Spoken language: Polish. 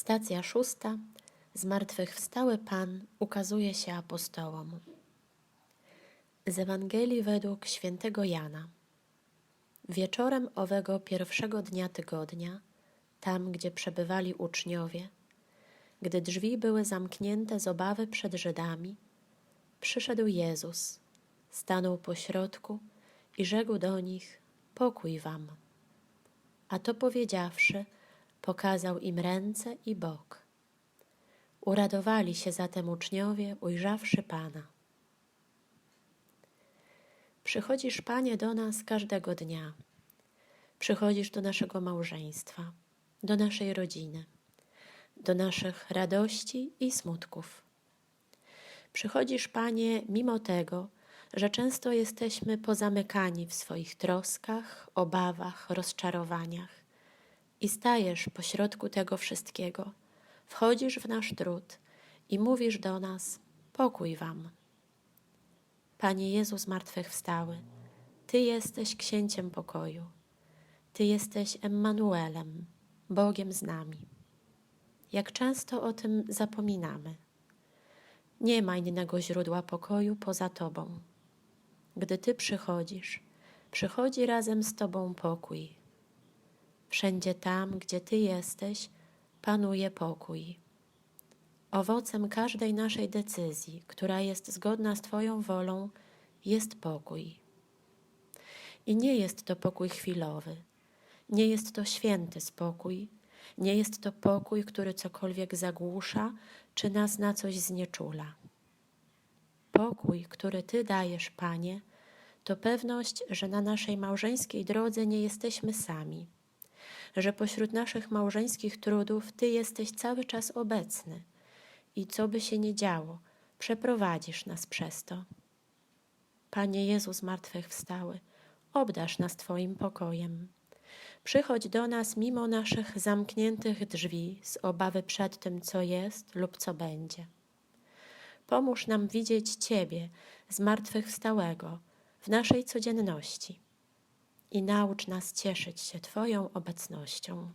Stacja szósta. Zmartwychwstały Pan ukazuje się apostołom. Z Ewangelii według świętego Jana. Wieczorem owego pierwszego dnia tygodnia, tam gdzie przebywali uczniowie, gdy drzwi były zamknięte z obawy przed Żydami, przyszedł Jezus, stanął pośrodku i rzekł do nich: Pokój wam. A to powiedziawszy, pokazał im ręce i bok. Uradowali się zatem uczniowie, ujrzawszy Pana. Przychodzisz, Panie, do nas każdego dnia. Przychodzisz do naszego małżeństwa, do naszej rodziny, do naszych radości i smutków. Przychodzisz, Panie, mimo tego, że często jesteśmy pozamykani w swoich troskach, obawach, rozczarowaniach i stajesz pośrodku tego wszystkiego, wchodzisz w nasz trud i mówisz do nas: Pokój wam. Panie Jezu zmartwychwstały, Ty jesteś księciem pokoju. Ty jesteś Emmanuelem, Bogiem z nami. Jak często o tym zapominamy. Nie ma innego źródła pokoju poza Tobą. Gdy Ty przychodzisz, przychodzi razem z Tobą pokój. Wszędzie tam, gdzie Ty jesteś, panuje pokój. Owocem każdej naszej decyzji, która jest zgodna z Twoją wolą, jest pokój. I nie jest to pokój chwilowy, nie jest to święty spokój, nie jest to pokój, który cokolwiek zagłusza czy nas na coś znieczula. Pokój, który Ty dajesz, Panie, to pewność, że na naszej małżeńskiej drodze nie jesteśmy sami, że pośród naszych małżeńskich trudów Ty jesteś cały czas obecny i co by się nie działo, przeprowadzisz nas przez to. Panie Jezu zmartwychwstały, obdasz nas Twoim pokojem. Przychodź do nas mimo naszych zamkniętych drzwi z obawy przed tym, co jest lub co będzie. Pomóż nam widzieć Ciebie, zmartwychwstałego, w naszej codzienności i naucz nas cieszyć się Twoją obecnością.